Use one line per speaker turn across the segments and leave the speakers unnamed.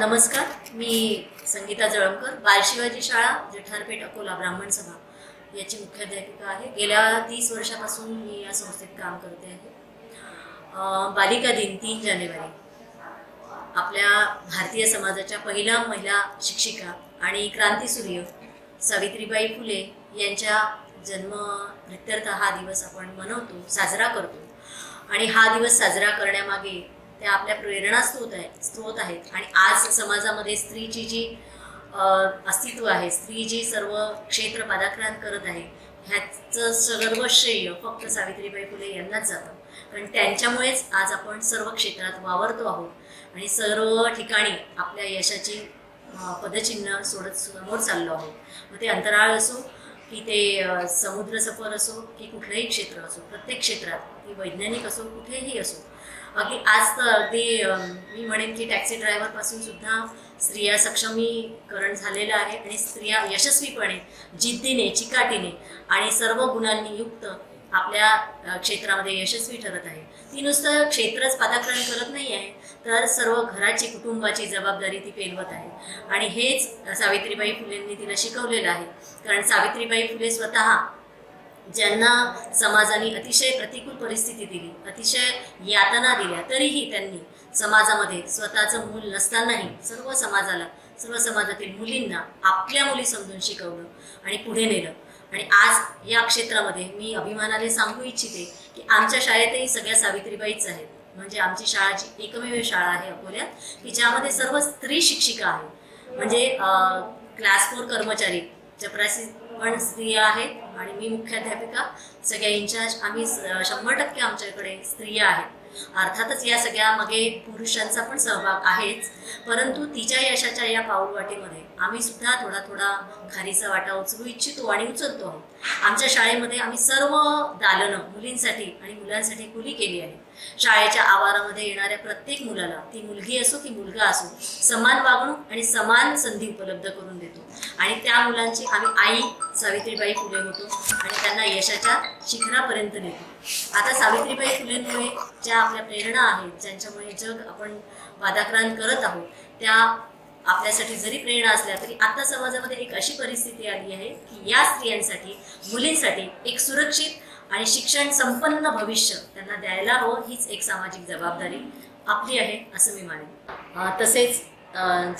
नमस्कार मी संगीता जळमकर बालशिवाजी शाळा जठारपेठ अकोला ब्राह्मण सभा. याची मुख्याध्यापिका आहे. गेल्या तीस वर्षापासून मी या संस्थेत काम करते आहे. बालिका दिन तीन जानेवारी. आपल्या भारतीय समाजाच्या पहिल्या महिला शिक्षिका आणि क्रांतीसूर्य सावित्रीबाई फुले यांच्या जन्म प्रत्यर्थ हा दिवस आपण मनवतो साजरा करतो. आणि हा दिवस साजरा करण्यामागे त्या आपल्या प्रेरणा स्रोत आहे स्रोत आहेत. आणि आज समाजामध्ये स्त्रीची जी अस्तित्व आहे स्त्री जी सर्व क्षेत्र पादाक्रांत करत आहे ह्याचं सर्व श्रेय फक्त सावित्रीबाई फुले यांनाच जातं. कारण त्यांच्यामुळेच आज आपण सर्व क्षेत्रात वावरतो आहोत. आणि सर्व ठिकाणी आपल्या यशाची पदचिन्ह सोडत समोर चाललो आहोत. मग ते अंतराळ असो की ते समुद्रसफर समुद्र सफर असो की कुठलंही क्षेत्र असो प्रत्येक क्षेत्रात ती वैज्ञानिक असो कुठेही असो. अगदी आज तर अगदी मी म्हणेन की टॅक्सी ड्रायव्हरपासून सुद्धा स्त्रिया सक्षमीकरण झालेलं आहे आणि स्त्रिया यशस्वीपणे जिद्दीने चिकाटीने आणि सर्व गुणांनी युक्त आपल्या क्षेत्रामध्ये यशस्वी ठरत आहे. ती नुसतं क्षेत्रच पादाक्रांत करत नाही आहे तर सर्व घराची कुटुंबाची जबाबदारी ती पेलवत आहे. आणि हेच सावित्रीबाई फुलेंनी तिला शिकवलेलं आहे. कारण सावित्रीबाई फुले स्वतः ज्यांना समाजाने अतिशय प्रतिकूल परिस्थिती दिली अतिशय यातना दिल्या तरीही त्यांनी समाजामध्ये स्वतःचं मूल नसतानाही सर्व समाजाला सर्व समाजातील मुलींना आपल्या मुली समजून शिकवलं आणि पुढे नेलं. आणि आज या क्षेत्रामध्ये मी अभिमानाने सांगू इच्छिते की आमच्या शाळेतही सगळ्या सावित्रीबाईच आहेत. म्हणजे आमची शाळाची एकमेव शाळा आहे अकोल्यात की ज्यामध्ये सर्व स्त्री शिक्षिका आहे म्हणजे क्लास फोर कर्मचारी चपरासी पण स्त्रिया आहेत आणि मी मुख्याध्यापिका सगळ्या इन्चार्ज आम्ही शंभर टक्के आमच्याकडे स्त्रिया आहेत. अर्थातच या सगळ्या मागे पुरुषांचा पण सहभाग आहेच. परंतु तिच्या यशाच्या या पाऊलवाटीमध्ये आम्ही सुद्धा थोडा थोडा खारीचा वाटा उचलू इच्छितो आणि उचलतो आहोत. आमच्या शाळेमध्ये आम्ही सर्व दालनं मुलींसाठी आणि मुलांसाठी खुली केली आहे शाळेच्या आवारामध्ये येणाऱ्या प्रत्येक मुलाला ती मुलगी असो की मुलगा असो समान वागणूक आणि समान संधी उपलब्ध करून देतो. आणि त्या मुलांची आम्ही आई सावित्रीबाई फुले होतो आणि त्यांना यशाच्या शिखरापर्यंत नेतो. आता सावित्रीबाई फुलेंमुळे ज्या आपल्या प्रेरणा आहेत ज्यांच्यामुळे जग आपण वादाक्रांत करत आहोत त्या आपल्यासाठी जरी प्रेरणा असल्या तरी आता समाजामध्ये एक अशी परिस्थिती आली आहे की या स्त्रियांसाठी मुलींसाठी एक सुरक्षित आणि शिक्षण संपन्न भविष्य त्यांना द्यायला हवं हीच एक सामाजिक जबाबदारी आपली आहे असं मी मानेन. तसेच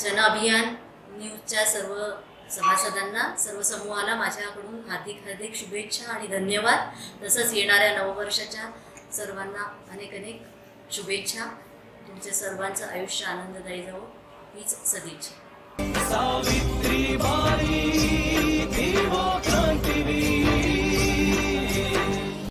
जन अभियान न्यूजच्या सर्व सभासदांना सर्व समूहाला माझ्याकडून हार्दिक हार्दिक शुभेच्छा आणि धन्यवाद. तसंच येणाऱ्या नववर्षाच्या सर्वांना अनेक अनेक शुभेच्छा. तुमच्या सर्वांचं आयुष्य आनंददायी जावो हीच सदिच्छा.